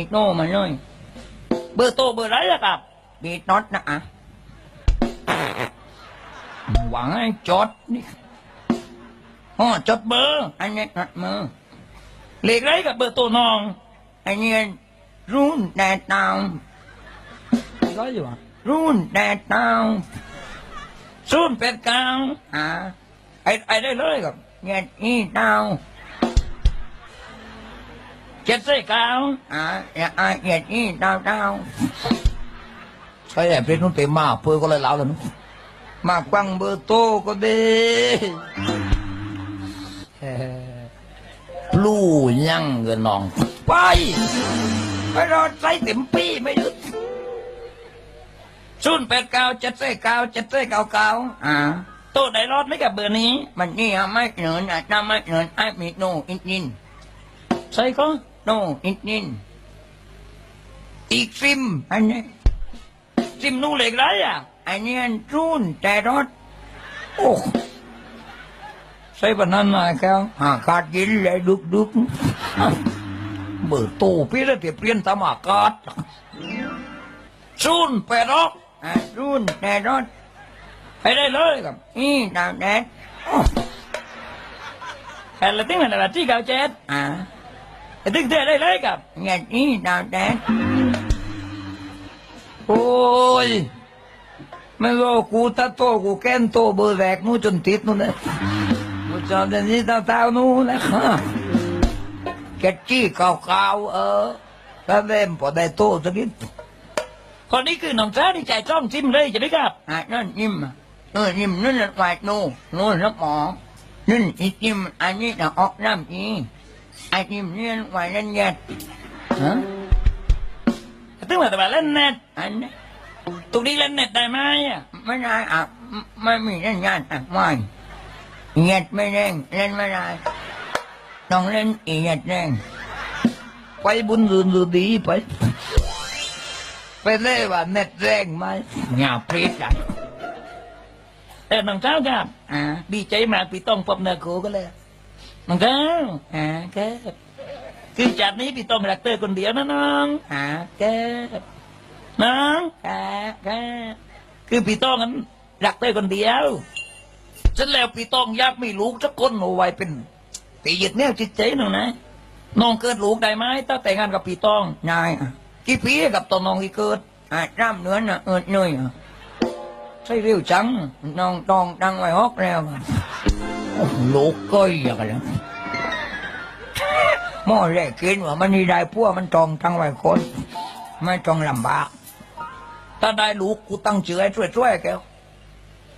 อีกโน่มาเลยเบอร์โตเบอร์ไรอะครับบีดน็อตนะอะหวังให้จดนี่อ๋อจดเบอร์อันนี้นัดมือเลขไรกับเบอร์โตน้องอันนี้รุ่นแดดดาวก็อยู่อะรุ่นแดดดาวศูนย์แปดเก้าอ่าไอ้ไอ้ได้เลยกับเงี้ยอีดาว เจ็ดสี่เก้าอ่าอย่อ่าเจ็ดนี่ดาวดาวใช่แอบเพชรนุ่นเต็มมากเพื่อก็เลยเล้าแล้วนุมาฟังเบอร์โตก็ดีปลู่ยั่งเงินนอง ไปไปรอใส่เต็มปีไม่หยุดศูนแปดเก้าเจ็ดสี่เก้าเจ็ดสี่เก้าเก้าอ่าโตได้รอดไหมกับเบอร์นี้ มันนี่อะไม่เหนินอะน้าไม่เหนินไอ้มีโนอินอินใช่ก็ โนอินินอีกซิมอันนี้ซิมนู่เหล็กไรอะอันนี้อันรุ่นแต่รถโอ้ใส่ปนนั้นมาแก้วหาขาดกินเลยดุกดุกเบิดตู้พี่ได้เปลี่ยนตามอากาศรุ่นแปรถอะรุ่นแต่รถไปได้เลยครับนี่ดาวแดดโอ้แต่ละติ้งมันละที่เก้าเจ็ดอ่า ต่ติ้งเท่ได้เลยครับเงี้ยนี่ดาวแดดโอ้ยไม่รู้กูตาโตกูแก้นโตเบอร์แรกนู้นจนติดนู้นเลยกูจำเดี๋ยวนี้ตาๆนู้นนะฮะแกจี้ขาวๆเออถ้าเล่มพอได้โตสักนิดคนนี้คือน้องจ้าที่ใจจ้องจิ้มเลยจะไหมครับอะนั่นยิ้มอะเออยิ้มนั่นน่ะไหวโน่นู่นรับหมอนั่นอีจิ้มอันนี้น่ะออกน้ำอี ไอ้จิ้มเนี่ยไหวนั่นแยดฮะตึ้งมาแต่ว่าเล่นเน็ตอันนี้ตรงนี้เล่นเน็ตได้ไหมอะไม่ได้อะไม่ไม่มีเล่นงานอะไม่เน็ตไม่เล่นเล่นไม่ได้ต้องเล่นอีเน็ตเล่นไปบุญรืนรืนดีไปไปเล่นว่าเน็ตแรงไหมหยาพริษอะเออน้องเจ้าครับอ่าดีใจมากพี่ต้องพบเนื้อคู่ก็เลย น้องเจ้าอ่าครับคือจากนี้พี่ต้องรักเตอร์คนเดียวนะน้องหาแกน้องแกแกคือพี่ต้องนั้นรักเตอร์คนเดียวฉันแล้วพี่ต้องอยากมีลูกสักคนเอาไว้เป็นตีหยึดแนวจิตใจหนูนะน้องเกิดลูกได้ไหมตั้งแต่งงานกับพี่ต้องนายอะกี่ปีกับตัวน้องที่เกิดอะร่ำเนื้อน่ะเอิดเนยอะใช่เร็วจังน้องต้องดังไว้ฮอกแล้ว ลูกก้อยอย่างไรหม้อแรกกินว่ามันนี่ได้พวกมันจองทั้งไว้คน ไม่ต้องลำบาก ถ้าได้ลูกกูตั้งเชื่อให้ช่วยๆแกว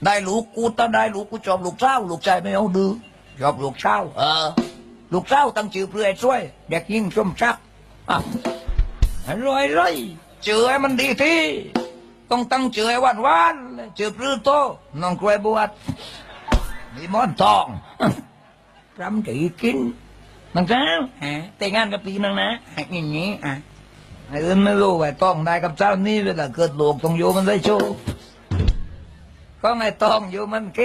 ได้ลูกกูถ้าได้ลูกกูชอบลูกเช้าลูกชายไม่เอาดื้อชอบลูกเช้าเออ ลูกเช้าตั้งชื่อเพื่อช่วย เด็กยิ่งชุ่มชักอะรวยรวยชื่อให้มันดีที่ต้องตั้งชื่อให้วานวานๆชื่อพลื้โตน้องกล้วยบวช มีหมอนทองพรำตีกินนังเจ้าฮะแต่งงานกับปีนังนะอย่างนี้อะไอ้อื่นไม่รู้ว่าต้องได้กับเจ้านี่เวลาเกิดลูกต้องอยู่มันได้โชว์ก็ไงต้องอยู่มันเก